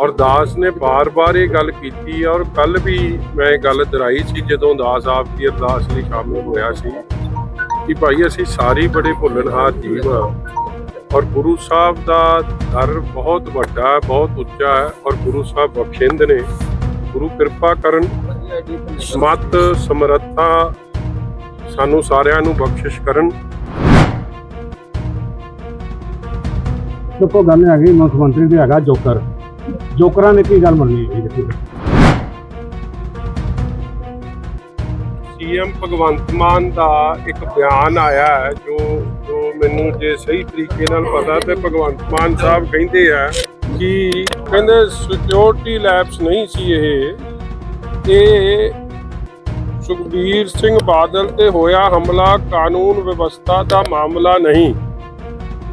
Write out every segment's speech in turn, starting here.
ਔਰ ਦਾਸ ਨੇ ਬਾਰ-ਬਾਰ ਇਹ ਗੱਲ ਕੀਤੀ ਔਰ ਕੱਲ ਵੀ ਮੈਂ ਇਹ ਗੱਲ ਦੁਹਰਾਈ ਸੀ ਜਦੋਂ ਦਾਸ ਆਪ ਦੀ ਅਰਦਾਸ ਲਈ ਸ਼ਾਮਿਲ ਹੋਇਆ ਸੀ ਕਿ ਭਾਈ ਅਸੀਂ ਸਾਰੇ ਬੜੇ ਭੁੱਲਣਹਾਰ ਜੀਵ। ਹਾਂ ਔਰ ਗੁਰੂ ਸਾਹਿਬ ਦਾ ਦਰ ਬਹੁਤ ਵੱਡਾ ਹੈ, ਬਹੁਤ ਉੱਚਾ ਹੈ ਔਰ ਗੁਰੂ ਸਾਹਿਬ ਬਖਸ਼ਿੰਦ ਨੇ ਗੁਰੂ ਕਿਰਪਾ ਕਰਨ ਸਮਤ ਸਮਰੱਥਾ ਸਾਨੂੰ ਸਾਰਿਆਂ ਨੂੰ ਬਖਸ਼ਿਸ਼ ਕਰਨ। ਦੇਖੋ, ਗੱਲ ਹੈਗੀ ਮੁੱਖ ਮੰਤਰੀ ਤੇ ਹੈਗਾ ਜੋਕਰ। ਜੋਕਰਾਂ ਨੇ ਕੀ ਗੱਲ ਮੰਨੀ ਹੈ ਜੀ? ਸੀਐਮ ਭਗਵੰਤ ਮਾਨ ਦਾ ਇੱਕ ਬਿਆਨ ਆਇਆ ਹੈ, ਜੋ ਜੋ ਮੈਨੂੰ ਜੇ ਸਹੀ ਤਰੀਕੇ ਨਾਲ ਪਤਾ ਤੇ ਭਗਵੰਤ ਮਾਨ ਸਾਹਿਬ ਕਹਿੰਦੇ ਆ ਕਿ ਕਹਿੰਦੇ ਸਿਕਿਉਰਿਟੀ ਲੈਪਸ ਨਹੀਂ ਸੀ ਇਹ। ਇਹ ਸੁਖਬੀਰ ਸਿੰਘ ਬਾਦਲ ਤੇ ਹੋਇਆ ਹਮਲਾ, ਕਾਨੂੰਨ ਵਿਵਸਥਾ ਦਾ ਮਾਮਲਾ ਨਹੀਂ।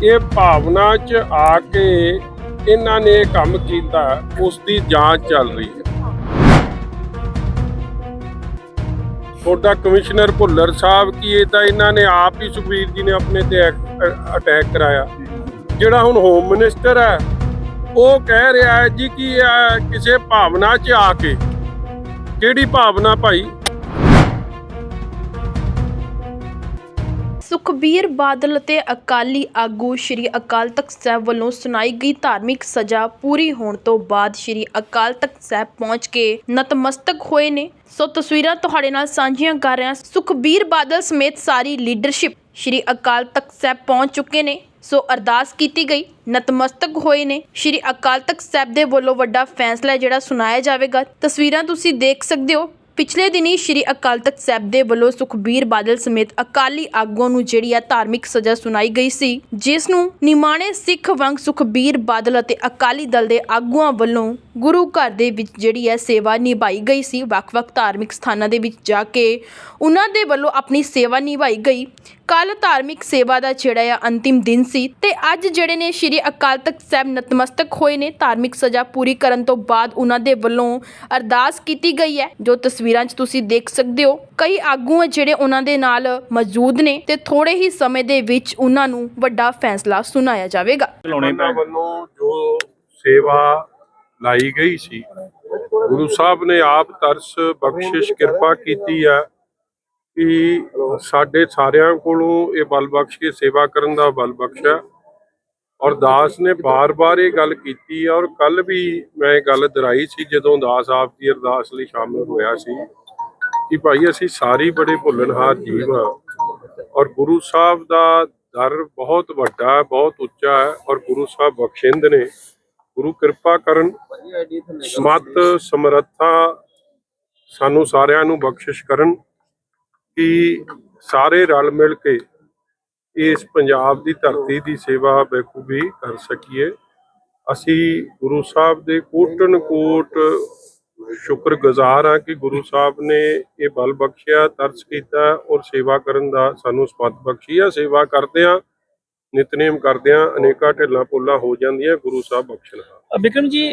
ਇਹ ਭਾਵਨਾ 'ਚ ਆ ਕੇ ਇਹਨਾਂ ਨੇ ਇਹ ਕੰਮ ਕੀਤਾ ਉਸ ਦੀ ਜਾਂਚ ਚੱਲ ਰਹੀ ਹੈ। ਤੁਹਾਡਾ ਕਮਿਸ਼ਨਰ ਭੁੱਲਰ ਸਾਹਿਬ ਕੀ ਇਹ ਤਾਂ ਇਹਨਾਂ ਨੇ ਆਪ ਹੀ ਸੁਖਬੀਰ ਜੀ ਨੇ ਆਪਣੇ ਤੇ ਅਟੈਕ ਕਰਾਇਆ। ਜਿਹੜਾ ਹੁਣ ਹੋਮ ਮਿਨਿਸਟਰ ਹੈ, ਉਹ ਕਹਿ ਰਿਹਾ ਹੈ ਜੀ ਕਿ ਕਿਸੇ ਭਾਵਨਾ 'ਚ ਆ ਕੇ, ਕਿਹੜੀ ਭਾਵਨਾ ਭਾਈ? ਸੁਖਬੀਰ ਬਾਦਲ ਅਤੇ ਅਕਾਲੀ ਆਗੂ ਸ਼੍ਰੀ ਅਕਾਲ ਤਖਤ ਸਾਹਿਬ ਵੱਲੋਂ ਸੁਣਾਈ ਗਈ ਧਾਰਮਿਕ ਸਜ਼ਾ ਪੂਰੀ ਹੋਣ ਤੋਂ ਬਾਅਦ ਸ਼੍ਰੀ ਅਕਾਲ ਤਖਤ ਸਾਹਿਬ ਪਹੁੰਚ ਕੇ ਨਤਮਸਤਕ ਹੋਏ ਨੇ। ਸੋ ਤਸਵੀਰਾਂ ਤੁਹਾਡੇ ਨਾਲ ਸਾਂਝੀਆਂ ਕਰ ਰਿਹਾ ਸੁਖਬੀਰ ਬਾਦਲ ਸਮੇਤ ਸਾਰੀ ਲੀਡਰਸ਼ਿਪ ਸ਼੍ਰੀ ਅਕਾਲ ਤਖਤ ਸਾਹਿਬ ਪਹੁੰਚ ਚੁੱਕੇ ਨੇ। ਸੋ ਅਰਦਾਸ ਕੀਤੀ ਗਈ, ਨਤਮਸਤਕ ਹੋਏ ਨੇ। ਸ਼੍ਰੀ ਅਕਾਲ ਤਖਤ ਸਾਹਿਬ ਦੇ ਵੱਲੋਂ ਵੱਡਾ ਫੈਸਲਾ ਜਿਹੜਾ ਸੁਣਾਇਆ ਜਾਵੇਗਾ। ਤਸਵੀਰਾਂ ਤੁਸੀਂ ਦੇਖ ਸਕਦੇ ਹੋ। ਪਿਛਲੇ ਦਿਨੀ ਸ਼੍ਰੀ ਅਕਾਲ ਤਖਤ ਸਾਹਿਬ ਦੇ ਵੱਲੋਂ ਸੁਖਬੀਰ ਬਾਦਲ ਸਮੇਤ ਅਕਾਲੀ ਆਗੂਆਂ ਨੂੰ ਜਿਹੜੀ ਆ ਧਾਰਮਿਕ ਸਜ਼ਾ ਸੁਣਾਈ ਗਈ ਸੀ, ਜਿਸ ਨੂੰ ਨਿਮਾਣੇ ਸਿੱਖ ਵਾਂਗ ਸੁਖਬੀਰ ਬਾਦਲ ਅਤੇ ਅਕਾਲੀ ਦਲ ਦੇ ਆਗੂਆਂ ਵੱਲੋਂ ਗੁਰੂ ਘਰ ਦੇ ਵਿੱਚ ਜਿਹੜੀ ਹੈ ਸੇਵਾ ਨਿਭਾਈ ਗਈ ਸੀ ਵੱਖ-ਵੱਖ ਧਾਰਮਿਕ ਸਥਾਨਾਂ ਦੇ ਵਿੱਚ ਜਾ ਕੇ ਉਹਨਾਂ ਦੇ ਵੱਲੋਂ ਆਪਣੀ ਸੇਵਾ ਨਿਭਾਈ ਗਈ। ਕੱਲ ਧਾਰਮਿਕ ਸੇਵਾ ਦਾ ਜਿਹੜਾ ਆ ਅੰਤਿਮ ਦਿਨ ਸੀ ਤੇ ਅੱਜ ਜਿਹੜੇ ਨੇ ਸ਼੍ਰੀ ਅਕਾਲ ਤਖਤ ਸਾਹਿਬ ਨਤਮਸਤਕ ਹੋਏ ਨੇ। ਧਾਰਮਿਕ ਸਜ਼ਾ ਪੂਰੀ ਕਰਨ ਤੋਂ ਬਾਅਦ ਉਹਨਾਂ ਦੇ ਵੱਲੋਂ ਅਰਦਾਸ ਕੀਤੀ ਗਈ ਹੈ ਜੋ ਤਸਵੀਰਾਂ 'ਚ ਤੁਸੀਂ ਦੇਖ ਸਕਦੇ ਹੋ। ਕਈ ਆਗੂ ਆ ਜਿਹੜੇ ਉਹਨਾਂ ਦੇ ਨਾਲ ਮੌਜੂਦ ਨੇ ਤੇ ਥੋੜੇ ਹੀ ਸਮੇਂ ਦੇ ਵਿੱਚ ਉਹਨਾਂ ਨੂੰ ਵੱਡਾ ਫੈਸਲਾ ਸੁਣਾਇਆ ਜਾਵੇਗਾ। ਉਹਨਾਂ ਵੱਲੋਂ ਜੋ ਸੇਵਾ ਲਾਈ ਗਈ ਸੀ। ਗੁਰੂ ਸਾਹਿਬ ਨੇ ਆਪ ਤਰਸ, ਬਖਸ਼ਿਸ਼, ਕਿਰਪਾ ਕੀਤੀ ਹੈ ਕਿ ਸਾਡੇ ਸਾਰਿਆਂ ਕੋਲੋਂ ਇਹ ਬਲ ਬਖਸ਼ ਕੇ ਸੇਵਾ ਕਰਨ ਦਾ ਬਲ ਬਖਸ਼ਿਆ ਔਰ ਦਾਸ ਨੇ ਬਾਰ-ਬਾਰ ਇਹ ਗੱਲ ਕੀਤੀ ਔਰ ਕੱਲ ਵੀ ਮੈਂ ਇਹ ਗੱਲ ਦੁਹਰਾਈ ਸੀ ਜਦੋਂ ਦਾਸ ਆਪ ਦੀ ਅਰਦਾਸ ਲਈ ਸ਼ਾਮਿਲ ਹੋਇਆ ਸੀ ਕਿ ਭਾਈ ਅਸੀਂ ਸਾਰੀ ਬੜੇ ਭੁੱਲਣਹਾਰ ਜੀਵ ਹਾਂ ਔਰ ਗੁਰੂ ਸਾਹਿਬ ਦਾ ਦਰ ਬਹੁਤ ਵੱਡਾ ਬਹੁਤ ਉੱਚਾ ਹੈ ਔਰ ਗੁਰੂ ਸਾਹਿਬ ਬਖਸ਼ਿੰਦ ਨੇ ਗੁਰੂ ਕਿਰਪਾ ਕਰਨ, ਸਮਤ ਸਮਰੱਥਾ ਸਾਨੂੰ ਸਾਰਿਆਂ ਨੂੰ ਬਖਸ਼ਿਸ਼ ਕਰਨ ਕਿ ਸਾਰੇ ਰਲ ਮਿਲ ਕੇ ਇਸ ਪੰਜਾਬ ਦੀ ਧਰਤੀ ਦੀ ਸੇਵਾ ਬਖੂਬੀ ਕਰ ਸਕੀਏ। ਅਸੀਂ ਗੁਰੂ ਸਾਹਿਬ ਦੇ ਕੋਟਨ ਕੋਟ ਸ਼ੁਕਰਗੁਜ਼ਾਰ ਹਾਂ ਕਿ ਗੁਰੂ ਸਾਹਿਬ ਨੇ ਇਹ ਬਲ ਬਖਸ਼ਿਆ, ਤਰਸ ਕੀਤਾ ਔਰ ਸੇਵਾ ਕਰਨ ਦਾ ਸਾਨੂੰ ਸਪਤ ਬਖਸ਼ੀ ਆ। ਸੇਵਾ ਕਰਦੇ ਆ ਨਿਤਨੇਮ ਕਰਦੇ ਆ ਅਨੇਕਾਂ ਢਿੱਲਾਂ ਪੁੱਲਾਂ ਹੋ ਜਾਂਦੀਆਂ ਗੁਰੂ ਸਾਹਿਬ ਬਖਸ਼ਣ ਬਿਕਰਮ ਜੀ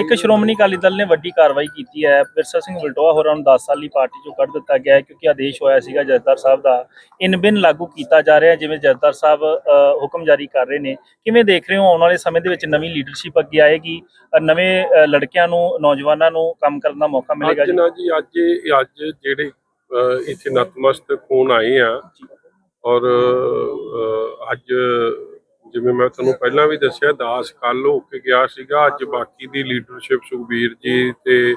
ਇੱਕ ਸ਼੍ਰੋਮਣੀ ਅਕਾਲੀ ਦਲ ਨੇ ਵੱਡੀ ਕਾਰਵਾਈ ਕੀਤੀ ਹੈ। ਬਿਰਸਾ ਸਿੰਘ ਵਲਟੋਆ ਹੋਰਾਂ ਨੂੰ 10 ਸਾਲ ਲਈ ਪਾਰਟੀ ਚੋਂ ਕੱਢ ਦਿੱਤਾ ਗਿਆ ਹੈ ਕਿਉਂਕਿ ਆਦੇਸ਼ ਹੋਇਆ ਸੀਗਾ ਜਥੇਦਾਰ ਸਾਹਿਬ ਦਾ। ਇਨ ਬਿਨ ਲਾਗੂ ਕੀਤਾ ਜਾ ਰਿਹਾ ਜਿਵੇਂ ਜਥੇਦਾਰ ਸਾਹਿਬ ਹੁਕਮ ਜਾਰੀ ਕਰ ਰਹੇ ਨੇ। ਕਿਵੇਂ ਦੇਖ ਰਹੇ ਹੋ ਆਉਣ ਵਾਲੇ ਸਮੇਂ ਦੇ ਵਿੱਚ ਨਵੀਂ ਲੀਡਰਸ਼ਿਪ ਅੱਗੇ ਆਏਗੀ? ਨਵੇਂ ਲੜਕਿਆਂ ਨੂੰ ਨੌਜਵਾਨਾਂ ਨੂੰ ਕੰਮ ਕਰਨ ਦਾ ਮੌਕਾ ਮਿਲੇਗਾ ਜੀ? ਅੱਜ ਅੱਜ ਜਿਹੜੇ ਇੱਥੇ ਨਤਮਸਤਕ ਹੋਣ ਆਏ ਆ ਔਰ ਅੱਜ ਜਿਵੇਂ ਮੈਂ ਤੁਹਾਨੂੰ ਪਹਿਲਾਂ ਵੀ ਦੱਸਿਆ ਦਾਸ ਕੱਲ ਹੋ ਕੇ ਗਿਆ ਸੀਗਾ ਅੱਜ ਬਾਕੀ ਦੀ ਲੀਡਰਸ਼ਿਪ ਸੁਖਬੀਰ ਜੀ ਤੇ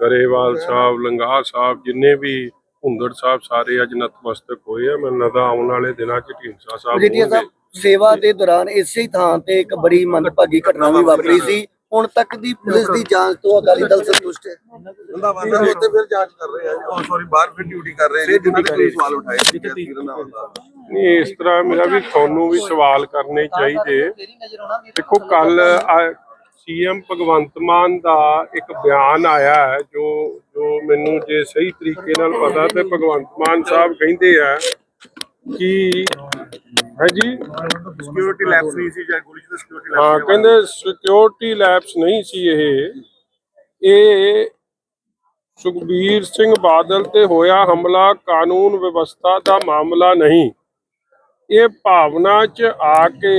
ਗਰੇਵਾਲ ਸਾਹਿਬ ਲੰਗਾਹ ਸਾਹਿਬ ਜਿੰਨੇ ਵੀ ਹੁੰਦੜ ਸਾਹਿਬ ਸਾਰੇ ਅੱਜ ਨਤਮਸਤਕ ਹੋਏ ਆ ਮੈਨੂੰ ਲੱਗਦਾ ਆਉਣ ਵਾਲੇ ਦਿਨਾਂ 'ਚ ਢੀਂਡਸਾ ਸਾਹਿਬ। ਸੇਵਾ ਦੇ ਦੌਰਾਨ ਇਸੇ ਥਾਂ ਤੇ ਇੱਕ ਬੜੀ ਮੰਦਭਾਗੀ ਘਟਨਾ ਵੀ ਵਾਪਰੀ ਸੀ ਹੁਣ ਤੱਕ ਦੀ ਪੁਲਿਸ ਦੀ ਜਾਂਚ ਤੋਂ ਅਕਾਲੀ ਦਲ ਸੰਤੁਸ਼ਟ ਹੈ। ਸਾਹਿਬ ਇੱਥੇ ਫਿਰ ਜਾਂਚ ਕਰ ਰਹੇ ਆ ਉਹ ਸੌਰੀ ਬਾਹਰ ਫਿਰ ਡਿਊਟੀ ਕਰ ਰਹੇ ਨੇ ਜਿਨ੍ਹਾਂ ਨੇ ਕੋਈ ਸਵਾਲ ਉਠਾਏ ਸੀ ਨਹੀਂ ਇਸ ਤਰ੍ਹਾਂ ਮੇਰਾ ਵੀ ਤੁਹਾਨੂੰ ਵੀ ਸਵਾਲ ਕਰਨੇ ਚਾਹੀਦੇ। ਦੇਖੋ ਕੱਲ ਸੀਐਮ ਭਗਵੰਤ ਮਾਨ ਦਾ ਇੱਕ ਬਿਆਨ ਆਇਆ ਹੈ ਜੋ ਜੋ ਮੈਨੂੰ ਜੇ ਸਹੀ ਤਰੀਕੇ ਨਾਲ ਪਤਾ ਤੇ ਭਗਵੰਤ ਮਾਨ ਸਾਹਿਬ ਕਹਿੰਦੇ ਆ ਕਿ ਹੈ ਜੀ। ਸਿਕਿਉਰਿਟੀ ਲੈਪਸ ਨਹੀਂ ਸੀ ਜਾਂ ਗੋਲੀ ਚ ਸਿਕਿਉਰਿਟੀ ਹਾਂ ਕਹਿੰਦੇ ਸਿਕਿਉਰਿਟੀ ਲੈਪਸ ਨਹੀਂ ਸੀ ਇਹ। ਇਹ ਸੁਖਬੀਰ ਸਿੰਘ ਬਾਦਲ ਤੇ ਹੋਇਆ ਹਮਲਾ ਕਾਨੂੰਨ ਵਿਵਸਥਾ ਦਾ ਮਾਮਲਾ ਨਹੀਂ। ਇਹ ਭਾਵਨਾ 'ਚ ਆ ਕੇ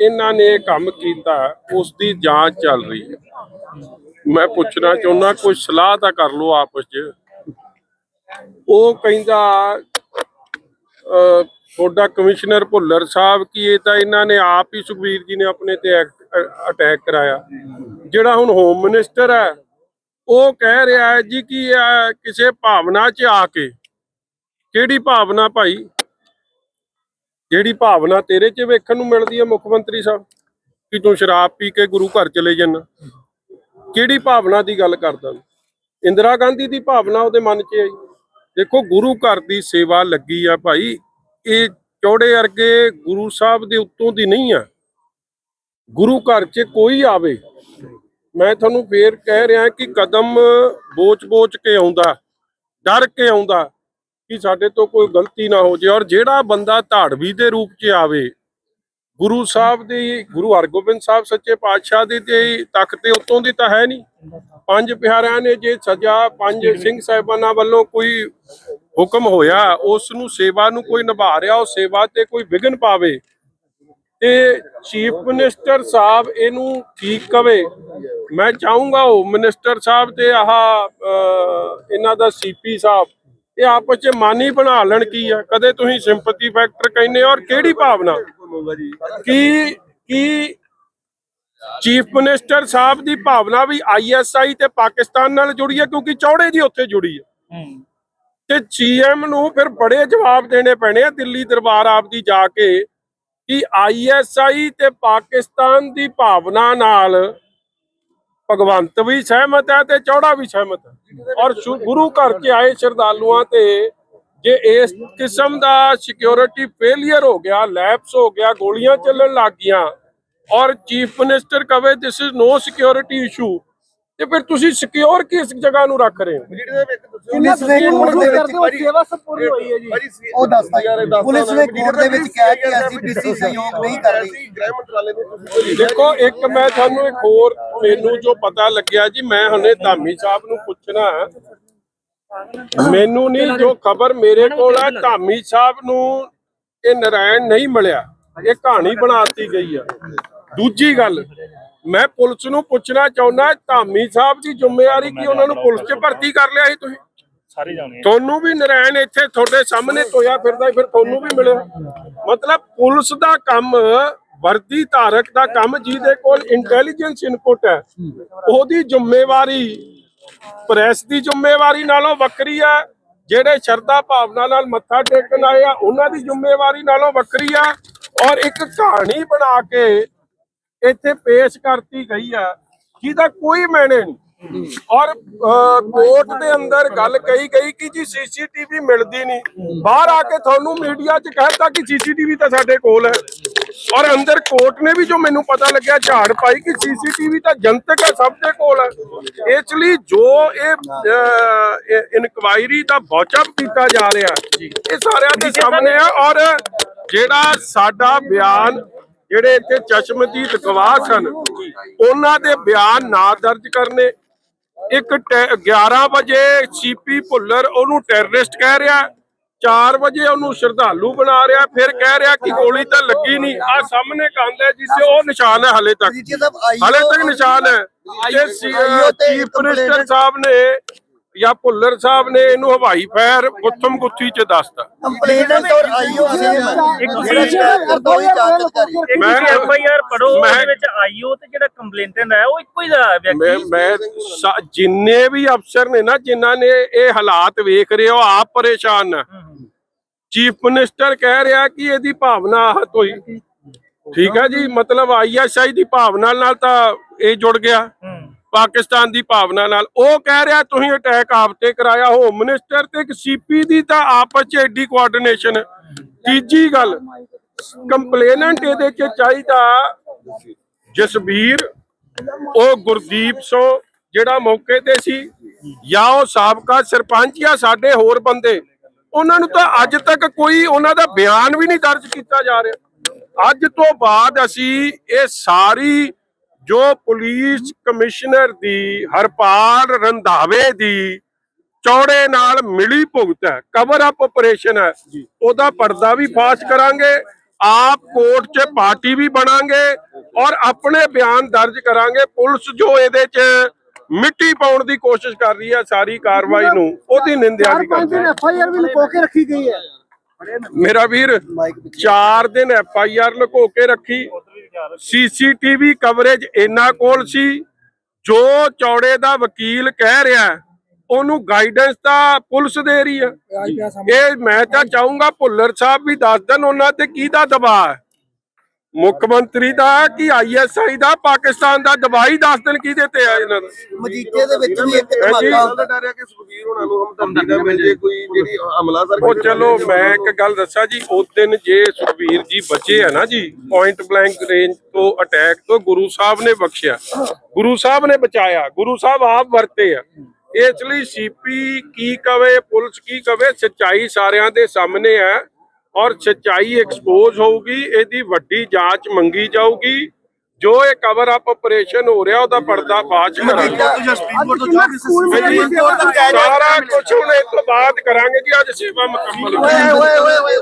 ਇਹਨਾਂ ਨੇ ਇਹ ਕੰਮ ਕੀਤਾ ਉਸ ਦੀ ਜਾਂਚ ਚੱਲ ਰਹੀ ਹੈ। ਮੈਂ ਪੁੱਛਣਾ ਚਾਹੁੰਦਾ ਕੋਈ ਸਲਾਹ ਤਾਂ ਕਰ ਲਓ ਆਪਸ 'ਚ। ਉਹ ਕਹਿੰਦਾ ਅਹ, ਤੁਹਾਡਾ ਕਮਿਸ਼ਨਰ ਭੁੱਲਰ ਸਾਹਿਬ ਕੀ ਇਹ ਤਾਂ ਇਹਨਾਂ ਨੇ ਆਪ ਹੀ ਸੁਖਬੀਰ ਜੀ ਨੇ ਆਪਣੇ ਤੇ ਅਟੈਕ ਕਰਾਇਆ। ਜਿਹੜਾ ਹੁਣ ਹੋਮ ਮਿਨਿਸਟਰ ਹੈ, ਉਹ ਕਹਿ ਰਿਹਾ ਹੈ ਜੀ ਕਿ ਕਿਸੇ ਭਾਵਨਾ 'ਚ ਆ ਕੇ, ਕਿਹੜੀ ਭਾਵਨਾ ਭਾਈ? ਜਿਹੜੀ ਭਾਵਨਾ ਤੇਰੇ 'ਚ ਵੇਖਣ ਨੂੰ ਮਿਲਦੀ ਹੈ ਮੁੱਖ ਮੰਤਰੀ ਸਾਹਿਬ, ਕਿ ਤੂੰ ਸ਼ਰਾਬ ਪੀ ਕੇ ਗੁਰੂ ਘਰ ਚਲੇ ਜਾਣਾ ਕਿਹੜੀ ਭਾਵਨਾ ਦੀ ਗੱਲ ਕਰਦਾ ਇੰਦਰਾ ਗਾਂਧੀ ਦੀ ਭਾਵਨਾ ਉਹਦੇ ਮਨ 'ਚ ਆਈ। ਦੇਖੋ ਗੁਰੂ ਘਰ ਦੀ ਸੇਵਾ ਲੱਗੀ ਆ ਭਾਈ। ਇਹ ਚੌੜੇ ਅਰਗੇ ਗੁਰੂ ਸਾਹਿਬ ਦੇ ਉੱਤੋਂ ਦੀ ਨਹੀਂ ਆ। ਗੁਰੂ ਘਰ 'ਚ ਕੋਈ ਆਵੇ। ਮੈਂ ਤੁਹਾਨੂੰ ਫੇਰ ਕਹਿ ਰਿਹਾ ਕਿ ਕਦਮ ਬੋਚ-ਬੋਚ ਕੇ ਆਉਂਦਾ, ਡਰ ਕੇ ਆਉਂਦਾ ਕਿ ਸਾਡੇ ਤੋਂ ਕੋਈ ਗਲਤੀ ਨਾ ਹੋ ਜੇ। ਔਰ ਜਿਹੜਾ ਬੰਦਾ ਧਾੜਵੀ ਦੇ ਰੂਪ 'ਚ ਆਵੇ ਗੁਰੂ ਸਾਹਿਬ ਦੀ, ਗੁਰੂ ਹਰਗੋਬਿੰਦ ਸਾਹਿਬ ਸੱਚੇ ਪਾਤਸ਼ਾਹ ਦੀ ਤੇ ਤਖਤ ਤੇ ਉਤੋਂ ਦੀ ਤਾਂ ਹੈ ਨਹੀਂ। ਪੰਜ ਪਿਆਰਿਆਂ ਨੇ ਜੇ ਸਜ਼ਾ, ਪੰਜ ਸਿੰਘ ਸਾਹਿਬਾਨਾਂ ਵੱਲੋਂ ਕੋਈ ਹੁਕਮ ਹੋਇਆ, ਉਸ ਨੂੰ ਸੇਵਾ ਨੂੰ ਕੋਈ ਨਿਭਾ ਰਿਹਾ, ਉਹ ਸੇਵਾ ਤੇ ਕੋਈ ਵਿਘਨ ਪਾਵੇ ਤੇ ਚੀਫ ਮਿਨਿਸਟਰ ਸਾਹਿਬ ਇਹਨੂੰ ਠੀਕ ਕਵੇ। ਮੈਂ ਚਾਹੂੰਗਾ ਉਹ ਮਿਨਿਸਟਰ ਸਾਹਿਬ ਤੇ ਆਹ ਇਹਨਾਂ ਦਾ ਸੀਪੀ ਸਾਹਿਬ, ਇਹ ਆਪਸ ਚ ਮਾਨੀ ਬਣਾ ਲੈਣ ਕੀ ਆ? ਕਦੇ ਤੁਸੀਂ ਸਿੰਪਥੀ ਫੈਕਟਰ ਕਹਿੰਦੇ ਹੋ ਔਰ ਕਿਹੜੀ ਭਾਵਨਾ? ਕੀ ਕੀ ਚੀਫ ਮਿਨਿਸਟਰ ਸਾਹਿਬ ਦੀ ਭਾਵਨਾ ਵੀ ਆਈਐਸਆਈ ਤੇ ਪਾਕਿਸਤਾਨ ਨਾਲ ਜੁੜੀ ਹੈ? ਕਿਉਂਕਿ ਚੌੜੇ ਜੀ ਉੱਥੇ ਜੁੜੀ ਹੈ। ਤੇ ਸੀਐਮ ਨੂੰ ਫਿਰ ਬੜੇ ਜਵਾਬ ਦੇਣੇ ਪੈਣੇ ਆ ਦਿੱਲੀ ਦਰਬਾਰ ਆਪ ਦੀ ਜਾ ਕੇ ਕਿ ਆਈਐਸਆਈ ਤੇ ਪਾਕਿਸਤਾਨ ਦੀ ਭਾਵਨਾ ਨਾਲ ਭਗਵੰਤ ਵੀ ਸਹਿਮਤ ਹੈ ਤੇ ਚੌੜਾ ਵੀ ਸਹਿਮਤ ਹੈ। ਔਰ ਗੁਰੂ ਘਰ 'ਚ ਆਏ ਸ਼ਰਧਾਲੂਆਂ ਤੇ ਜੇ ਇਸ ਕਿਸਮ ਦਾ ਸਿਕਿਉਰਿਟੀ ਫੇਲਿਅਰ ਹੋ ਗਿਆ ਲੈਪਸ ਹੋ ਗਿਆ ਗੋਲੀਆਂ ਚੱਲਣ ਲੱਗ ਗਈਆਂ ਔਰ ਚੀਫ ਮਿਨਿਸਟਰ ਕਵੇ this is no security issue ਤੇ ਫਿਰ ਤੁਸੀਂ ਸਿਕਿਉਰ ਕਿਸ ਜਗ੍ਹਾ ਨੂੰ ਰੱਖ ਰਹੇ ਹੋ? ਪੁਲਿਸ ਨੇ ਕੋਰਟ ਦੇ ਵਿੱਚ ਸੇਵਾ ਸੰਪੂਰਨ ਹੋਈ ਹੈ ਜੀ। ਉਹ ਦੱਸਦਾ ਪੁਲਿਸ ਨੇ ਕੋਰਟ ਦੇ ਵਿੱਚ ਕਿਹਾ ਕਿ ਐਸਜੀਪੀਸੀ ਸਹਿਯੋਗ ਨਹੀਂ ਕਰ ਰਹੀ। ਗ੍ਰਹਿ ਮੰਤਰਾਲੇ ਨੇ ਤੁਸੀਂ ਦੇਖੋ ਇੱਕ ਮੈਂ ਤੁਹਾਨੂੰ ਇੱਕ ਹੋਰ ਮੈਨੂੰ ਜੋ ਪਤਾ ਲੱਗਿਆ ਜੀ ਮੈਂ ਹੁਣੇ ਧਾਮੀ ਸਾਹਿਬ ਨੂੰ ਪੁੱਛਣਾ ਮੈਨੂੰ ਨਹੀਂ ਜੋ ਖਬਰ ਮੇਰੇ ਕੋਲ ਹੈ ਧਾਮੀ ਸਾਹਿਬ ਨੂੰ ਇਹ ਨਰਾਇਣ ਨਹੀਂ ਮਿਲਿਆ। ਇਹ ਕਹਾਣੀ ਬਣਾਤੀ ਗਈ ਆ। ਦੂਜੀ ਗੱਲ ਮੈਂ ਪੁਲਿਸ ਨੂੰ ਪੁੱਛਣਾ ਚਾਹੁੰਦਾ ਧਾਮੀ ਸਾਹਿਬ ਦੀ ਜ਼ਿੰਮੇਵਾਰੀ ਕੀ? ਉਹਨਾਂ ਨੂੰ ਪੁਲਿਸ 'ਚ ਭਰਤੀ ਕਰ ਲਿਆ ਸੀ ਤੁਸੀਂ? ਸਾਰੇ ਜਾਣੇ ਆ। ਤੁਹਾਨੂੰ ਵੀ ਨਰਾਇਣ ਇੱਥੇ ਤੁਹਾਡੇ ਸਾਹਮਣੇ ਤੋਇਆ ਫਿਰਦਾ ਫਿਰ ਤੁਹਾਨੂੰ ਵੀ ਮਿਲਿਆ। ਮਤਲਬ ਪੁਲਿਸ ਦਾ ਕੰਮ ਵਰਦੀ ਧਾਰਕ ਦਾ ਕੰਮ ਜਿਹਦੇ ਕੋਲ ਇੰਟੈਲੀਜੈਂਸ ਇਨਪੁਟ ਹੈ ਉਹਦੀ ਜ਼ਿੰਮੇਵਾਰੀ ਪ੍ਰੈਸ ਦੀ ਜ਼ਿੰਮੇਵਾਰੀ ਨਾਲੋਂ ਵੱਖਰੀ ਆ, ਜਿਹੜੇ ਸ਼ਰਧਾ ਭਾਵਨਾ ਨਾਲ ਮੱਥਾ ਟੇਕਣ ਆਏ ਆ, ਉਹਨਾਂ ਦੀ ਜ਼ਿੰਮੇਵਾਰੀ ਨਾਲੋਂ ਵੱਖਰੀ ਆ। ਔਰ ਇੱਕ ਕਹਾਣੀ ਬਣਾ ਕੇ ਇੱਥੇ ਪੇਸ਼ ਕਰਤੀ ਗਈ ਆ, ਜਿਹਦਾ ਕੋਈ ਮੈਨੇ ਨਹੀਂ। ਔਰ ਕੋਰਟ ਦੇ ਅੰਦਰ ਗੱਲ ਕਹੀ ਗਈ ਕਿ ਜੀ ਸੀਸੀਟੀਵੀ ਮਿਲਦੀ ਨਹੀਂ। ਬਾਹਰ ਆ ਕੇ ਤੁਹਾਨੂੰ ਮੀਡੀਆ 'ਚ ਕਹਿਤਾ ਕਿ ਸੀਸੀਟੀਵੀ ਤਾਂ ਸਾਡੇ ਕੋਲ ਹੈ। ਔਰ ਅੰਦਰ ਕੋਰਟ ਨੇ ਵੀ ਜੋ ਮੈਨੂੰ ਪਤਾ ਲੱਗਿਆ ਝਾੜ ਪਾਈ ਕਿ ਸੀਸੀਟੀਵੀ ਤਾਂ ਜਨਤਕ ਹੈ ਸਭ ਦੇ ਕੋਲ ਹੈ। ਇਸ ਲਈ ਜੋ ਇਹ ਇਨਕੁਆਇਰੀ ਦਾ ਬੌਚਅਪ ਕੀਤਾ ਜਾ ਰਿਹਾ ਇਹ ਸਾਰਿਆਂ ਦੇ ਸਾਹਮਣੇ ਹੈ। ਔਰ ਜਿਹੜਾ ਸਾਡਾ ਬਿਆਨ ਜਿਹੜੇ ਇੱਥੇ ਚਸ਼ਮਦੀਦ ਗਵਾਹ ਸਨ ਉਹਨਾਂ ਦੇ ਬਿਆਨ ਨਾ ਦਰਜ ਕਰਨੇ ਇੱਕ ਟੈ- 11 ਵਜੇ ਸੀਪੀ ਭੁੱਲਰ ਉਹਨੂੰ ਟੈਰਰਿਸਟ ਕਹਿ ਰਿਹਾ 4 ਵਜੇ ਉਹਨੂੰ ਸ਼ਰਧਾਲੂ ਬਣਾ ਰਿਹਾ ਫਿਰ ਕਹਿ ਰਿਹਾ ਕਿ ਗੋਲੀ ਤਾਂ ਲੱਗੀ ਨਹੀਂ। ਆ ਸਾਹਮਣੇ ਕੰਧ ਹੈ ਉਹ ਨਿਸ਼ਾਨ ਹੈ ਹਲੇ ਤੱਕ। ਹਲੇ ਤੱਕ ਨਿਸ਼ਾਨ ਹੈ। ਤੇ ਚੀਫ ਮਿਨਿਸਟਰ ਸਾਹਿਬ ਨੇ ਜਾਂ ਭੁੱਲਰ ਸਾਹਿਬ ਨੇ ਇਹਨੂੰ ਹਵਾਈ ਫਾਇਰ ਗੁੱਥਮ ਗੁੱਥੀ ਚ ਦੱਸਤਾ। ਕੰਪਲੇਨੈਂਟ ਔਰ ਆਈਓ ਸੇਮ ਇੱਕ ਜਿਹੜਾ ਸ਼ਿਕਾਇਤ ਕਰਦਾ ਉਹੀ ਜਾਂਚ ਅਧਿਕਾਰੀ। ਹੈ। ਇੱਕ ਮੈਂ- ਤੁਸੀਂ ਐਫ ਆਈ ਆਰ ਪੜੋ ਮੈਂ- ਉਹਦੇ ਵਿੱਚ ਆਈਓ ਤੇ ਜਿਹੜਾ ਕੰਪਲੇਂਟੈਂਟ ਹੈ ਉਹ ਇੱਕੋ ਹੀ ਦਾ ਮੈਂ ਵਿਅਕਤੀ। ਮੈਂ ਸਾ- ਜਿੰਨੇ ਵੀ ਅਫਸਰ ਨੇ ਨਾ ਜਿਨ੍ਹਾਂ ਨੇ ਇਹ ਹਾਲਾਤ ਵੇਖ ਰਹੇ ਹੋ ਆਪ ਪਰੇਸ਼ਾਨ ਨੇ ਚੀਫ ਮਿਨਿਸਟਰ ਕਹਿ ਰਿਹਾ ਕਿ ਇਹਦੀ ਭਾਵਨਾ ਆਹਤ ਹੋਈ। ਠੀਕ ਹੈ ਜੀ ਮਤਲਬ ਆਈਐਸਆਈ ਦੀ ਭਾਵਨਾ ਨਾਲ ਤਾਂ ਇਹ ਜੁੜ ਗਿਆ। ਪਾਕਿਸਤਾਨ ਦੀ ਭਾਵਨਾ ਨਾਲ। ਉਹ ਕਹਿ ਰਿਹਾ, ਤੁਸੀਂ ਅਟੈਕ ਆਪ ਤੇ ਕਰਾਇਆ ਹੋਮ ਮਿਨਿਸਟਰ ਤੇ ਇੱਕ ਸੀਪੀ ਦੀ ਤਾਂ ਆਪਸ ਚ ਐਡੀ ਕੋਆਰਡੀਨੇਸ਼ਨ ਤੀਜੀ ਗੱਲ ਕੰਪਲੇਨੈਂਟ ਇਹਦੇ ਚ ਚਾਹੀਦਾ ਜਸਬੀਰ, ਉਹ ਗੁਰਦੀਪ ਸੋ ਜਿਹੜਾ ਮੌਕੇ ਤੇ ਸੀ, ਜਾਂ ਉਹ ਸਾਬਕਾ ਸਰਪੰਚ ਜਾਂ ਸਾਡੇ ਹੋਰ ਬੰਦੇ। ਉਹਨਾਂ ਨੂੰ ਤਾਂ ਅੱਜ ਤੱਕ ਕੋਈ ਉਹਨਾਂ ਦਾ ਬਿਆਨ ਵੀ ਨਹੀਂ ਦਰਜ ਕੀਤਾ ਜਾ ਰਿਹਾ। ਅੱਜ ਤੋਂ ਬਾਅਦ ਅਸੀਂ ਇਹ ਸਾਰੀ ਜੋ ਪੁਲਿਸ ਕਮਿਸ਼ਨਰ ਦੀ ਹਰਪਾਲ ਰੰਧਾਵੇ ਦੀ ਚੌੜੇ ਨਾਲ ਮਿਲੀ ਭੁਗਤ ਹੈ ਕਵਰ ਅਪ ਆਪਰੇਸ਼ਨ ਹੈ ਉਹਦਾ ਪਰਦਾ ਵੀ ਫਾਸ਼ ਕਰਾਂਗੇ ਆਪ ਕੋਰਟ 'ਚ ਪਾਰਟੀ ਵੀ ਬਣਾਂਗੇ ਔਰ ਆਪਣੇ ਬਿਆਨ ਦਰਜ ਕਰਾਂਗੇ। ਪੁਲਿਸ ਜੋ ਇਹਦੇ 'ਚ ਮਿੱਟੀ ਪਾਉਣ ਦੀ ਕੋਸ਼ਿਸ਼ ਕਰ ਰਹੀ ਹੈ ਸਾਰੀ ਕਾਰਵਾਈ ਨੂੰ ਉਹਦੀ ਨਿੰਦਿਆ ਵੀ ਕਰਦੇ ਹਾਂ। ਐਫ ਆਈ ਆਰ ਵੀ ਲੁਕੋ ਕੇ ਰੱਖੀ ਗਈ ਹੈ। ਮੇਰਾ ਵੀਰ 4 ਦਿਨ ਐਫ ਆਈ ਆਰ ਲੁਕੋ ਕੇ ਰੱਖੀ। ਸੀਸੀਟੀਵੀ ਕਵਰੇਜ ਇੰਨਾ ਕੋਲ ਸੀ ਜੋ ਚੌੜੇ ਦਾ ਵਕੀਲ ਕਹਿ ਰਿਹਾ ਉਹਨੂੰ ਗਾਈਡੈਂਸ ਤਾਂ ਪੁਲਿਸ ਦੇ ਰਹੀ ਹੈ। ਇਹ ਮੈਂ ਤਾਂ ਚਾਹੂੰਗਾ ਭੁੱਲਰ ਸਾਹਿਬ ਵੀ ਦੱਸ ਦੇਣ ਉਹਨਾਂ ਤੇ ਕਿਹਦਾ ਦਬਾਅ ਹੈ। ਮੁੱਖ ਮੰਤਰੀ ਦਾ ਕਿ ਆਈਐਸਆਈ ਦਾ ਪਾਕਿਸਤਾਨ ਦਾ ਹੀ ਦੱਸ ਦੇਣ ਕਿਹਦੇ ਤੇ ਆ ਇਹਨਾਂ ਦਾ ਮਜੀਠੇ ਦੇ ਵਿੱਚ ਵੀ ਇੱਕ। ਧਮਾਕਾ। ਦਾ ਡਰ ਹੈ ਕਿ ਸੁਖਬੀਰ ਉਹਨਾਂ ਨੂੰ ਹਮਦਰਦੀ ਨਾ ਮਿਲ ਜੇ ਕੋਈ ਜਿਹੜੀ ਹਮਲਾ ਸਰ ਉਹ ਚਲੋ ਮੈਂ ਇੱਕ ਗੱਲ ਦੱਸਾਂ ਜੀ ਉਸ ਦਿਨ ਜੇ ਸੁਖਬੀਰ ਜੀ ਬਚੇ ਆ ਨਾ ਜੀ ਪੁਆਇੰਟ ਬਲੈਂਕ ਰੇਂਜ ਤੋਂ ਅਟੈਕ ਤੋਂ ਗੁਰੂ ਸਾਹਿਬ ਨੇ ਬਖਸ਼ਿਆ। ਗੁਰੂ ਸਾਹਿਬ ਨੇ ਬਚਾਇਆ ਗੁਰੂ ਸਾਹਿਬ ਆਪ ਵਰਤੇ ਆ। ਇਸ ਲਈ ਸੀਪੀ ਕੀ ਕਵੇ ਪੁਲਿਸ ਕੀ ਕਵੇ ਸੱਚਾਈ ਸਾਰਿਆਂ ਦੇ ਸਾਹਮਣੇ ਹੈ ਔਰ ਸੱਚਾਈ ਐਕਸਪੋਜ਼ ਹੋਊਗੀ ਇਹਦੀ ਵੱਡੀ ਜਾਂਚ ਮੰਗੀ ਜਾਊਗੀ। ਜੋ ਇਹ ਕਵਰ ਅਪ ਆਪਰੇਸ਼ਨ ਹੋ ਰਿਹਾ ਉਹਦਾ ਪਰਦਾ ਬਾਅਦ ਚ ਕਰਾਂਗੇ ਸਾਰਾ ਕੁਝ ਹੁਣ ਇਸ ਤੋਂ ਬਾਅਦ ਕਰਾਂਗੇ ਜੀ ਅੱਜ ਸੇਵਾ ਮੁਕੰਮਲ ਹੋ ਗਈ ਓਏ ਓਏ ਓਏ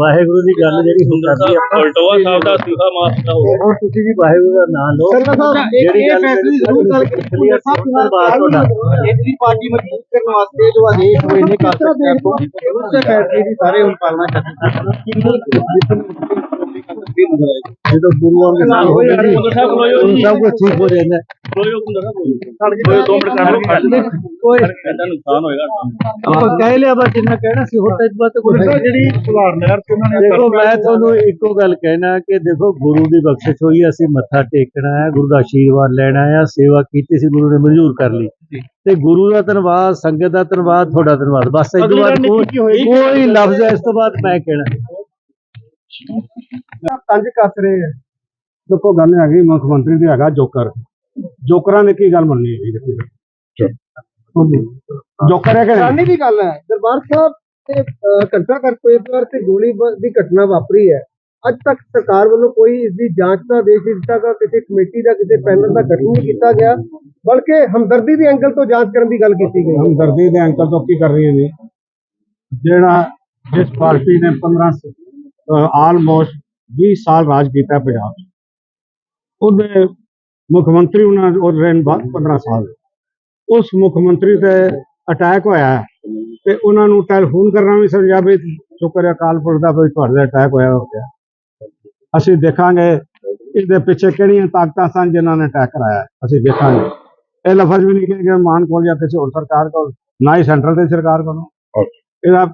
ਵਾਹਿਗੁਰੂ ਦੀ ਗੱਲ ਜਿਹੜੀ ਹੁਣ ਕਰਦੀ ਆਪਾਂ ਪਲਟੋਆ ਸਾਹਿਬ ਦਾ ਅਸਤੀਫਾ ਮਾਫ ਨਾ ਹੋਵੇ ਹੁਣ ਤੁਸੀਂ ਵੀ ਵਾਹਿਗੁਰੂ ਦਾ ਨਾਮ ਲਓ। ਸਰਦਾਰ ਸਾਹਿਬ ਇਹ ਜਿਹੜੀ ਇਹ ਗੱਲ ਫੈਸਲੇ ਜ਼ਰੂਰ ਗੱਲ ਹੈ ਸਾਹਿਬ ਧੰਨਵਾਦ ਤੁਹਾਡਾ। ਇਤਨੀ ਪਾਰਟੀ ਮਜ਼ਬੂਤ ਕਰਨ ਵਾਸਤੇ ਜੋ ਆਦੇਸ਼ ਹੋਏ ਨੇ ਕਰ ਸਕਦੇ ਤੋਂ ਉਸੇ ਫੈਸਲੇ ਦੀ ਸਾਰੇ ਹੁਣ ਪਾਲਣਾ ਜਦੋਂ ਗੁਰੂਆਂ ਦੇ ਨਾਲ ਹੋ ਜਾਂਦੀ। ਗੁਰੂ ਸਾਹਿਬ ਖਲੋਇਓ ਉਦੋਂ ਜੀ। ਸਭ ਕੁਝ ਠੀਕ ਹੋ ਜਾਂਦਾ ਹੈ। ਕੋਈ ਹੁਕਮ ਨਾ ਕੋਈ। ਦੋ ਮਿੰਟ ਕਰ ਲਓ ਖੜ ਲਓ ਕੋਈ ਐਡਾ ਨੁਕਸਾਨ ਹੋਏਗਾ। ਆਪਾਂ ਕਹਿ ਲਿਆ ਬਸ ਜਿੰਨਾ ਕਹਿਣਾ ਸੀ ਹੋਰ ਤਾਂ ਇਸ ਬਾਤ ਕੋਈ ਹੈ ਜਿਹੜੀ ਸੁਧਾਰ ਨਹਿਰ ਤੋਂ ਉਹਨਾਂ ਨੇ ਦੇਖੋ ਮੈਂ ਤੁਹਾਨੂੰ ਇੱਕੋ ਗੱਲ ਕਹਿਣਾ ਕਿ ਦੇਖੋ ਗੁਰੂ ਦੀ ਬਖਸ਼ਿਸ਼ ਹੋਈ ਅਸੀਂ ਮੱਥਾ ਟੇਕਣਾ ਹੈ ਗੁਰੂ ਦਾ ਆਸ਼ੀਰਵਾਦ ਲੈਣਾ ਹੈ ਸੇਵਾ ਕੀਤੀ ਸੀ ਗੁਰੂ ਨੇ ਮਨਜ਼ੂਰ ਕਰ ਲਈ। ਤੇ ਗੁਰੂ ਦਾ ਧੰਨਵਾਦ ਸੰਗਤ ਦਾ ਧੰਨਵਾਦ ਤੁਹਾਡਾ ਧੰਨਵਾਦ। ਬਸ ਇਸ ਤੋਂ ਬਾਅਦ ਕੋਈ ਕੋਈ ਲਫ਼ਜ਼ ਇਸ ਤੋਂ ਬਾਅਦ ਮੈਂ ਕਹਿਣਾ। ਪੰਜ ਕੱਸ ਰਹੇ ਆ ਦੇਖੋ ਗੱਲ ਹੈਗੀ ਮੁੱਖ ਮੰਤਰੀ ਦੇ ਹੈਗਾ ਜੋਕਰ। ਜੋਕਰਾਂ ਨੇ ਕੀ ਗੱਲ ਮੰਨਣੀ ਹੈ ਜੀ। ਜੋਕਰ ਹੈ ਕਿ ਨਹੀਂ? ਜਾਣੀ ਦੀ ਗੱਲ ਹੈ। ਦਰਬਾਰ ਸਾਹਿਬ ਤੇ ਅਹ, ਘੰਟਾ ਘਰ ਪੇਪਰ ਤੇ ਗੋਲੀ ਬ- ਦੀ ਘਟਨਾ ਵਾਪਰੀ ਹੈ। ਅੱਜ ਤੱਕ ਸਰਕਾਰ ਵੱਲੋਂ ਕੋਈ ਇਸ ਦੀ ਜਾਂਚ ਦਾ ਆਦੇਸ਼ ਨਹੀਂ ਦਿੱਤਾ ਗਿਆ ਕਿਸੇ ਕਮੇਟੀ ਦਾ ਕਿਸੇ ਪੈਨਲ ਦਾ ਗਠਨ ਨਹੀਂ ਕੀਤਾ ਗਿਆ ਬਲਕਿ ਹਮਦਰਦੀ ਦੇ ਐਂਗਲ ਤੋਂ ਜਾਂਚ ਕਰਨ ਦੀ ਗੱਲ ਕੀਤੀ ਗਈ। ਹਮਦਰਦੀ ਦੇ ਅੰਕਲ ਤੋਂ ਕੀ ਕਰ ਰਹੀਆਂ ਨੇ? ਜਿਹੜਾ ਜਿਸ ਪਾਰਟੀ ਨੇ 15 ਆਲਮੋਸਟ 20 ਸਾਲ ਰਾਜ ਕੀਤਾ ਪੰਜਾਬ 'ਚ ਉਹਦੇ ਮੁੱਖ ਮੰਤਰੀ ਉਹਨਾਂ ਉਹ ਰਹਿਣ ਬਾਅਦ 15 ਸਾਲ। ਉਸ ਮੁੱਖ ਮੰਤਰੀ ਤੇ ਅਟੈਕ ਹੋਇਆ ਤੇ ਉਹਨਾਂ ਨੂੰ ਟੈਲੀਫੋਨ ਕਰਨਾ ਵੀ ਸਮਝਿਆ ਵੀ ਸ਼ੁਕਰ ਅਕਾਲ ਪੁਰਖ ਦਾ ਵੀ ਤੁਹਾਡੇ ਅਟੈਕ ਹੋਇਆ ਹੋ ਗਿਆ। ਅਸੀਂ ਦੇਖਾਂਗੇ ਇਹਦੇ ਪਿੱਛੇ ਕਿਹੜੀਆਂ ਤਾਕਤਾਂ ਸਨ ਜਿਨ੍ਹਾਂ ਨੇ ਅਟੈਕ ਕਰਾਇਆ। ਅਸੀਂ ਦੇਖਾਂਗੇ। ਇਹ ਲਫ਼ਜ਼ ਵੀ ਨਹੀਂ ਕਿ ਮਾਨ ਕੋਲ ਜਾਂ ਕਿਸੇ ਹੋਰ ਸਰਕਾਰ ਕੋਲ ਨਾ ਹੀ ਸੈਂਟਰ ਦੀ ਸਰਕਾਰ ਕੋਲੋਂ। ਇਹਦਾ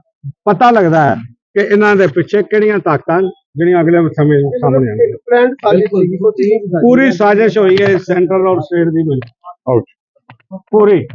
ਪਤਾ ਲੱਗਦਾ ਹੈ ਕਿ ਇਹਨਾਂ ਦੇ ਪਿੱਛੇ ਕਿਹੜੀਆਂ ਤਾਕਤਾਂ ਜਿਹੜੀਆਂ ਅਗਲੇ ਸਮੇਂ ਸਾਹਮਣੇ ਆਉਣਗੀਆਂ ਪਲਾਨ ਸਾਜ਼ਿਸ਼ ਹੋਈ ਸੋਚੀ। ਪੂਰੀ ਸਾਜ਼ਿਸ਼ ਹੋਈ ਹੈ ਸੈਂਟਰਲ ਔਰ ਸਟੇਟ ਦੀ ਮਿਲ ਪੂਰੀ।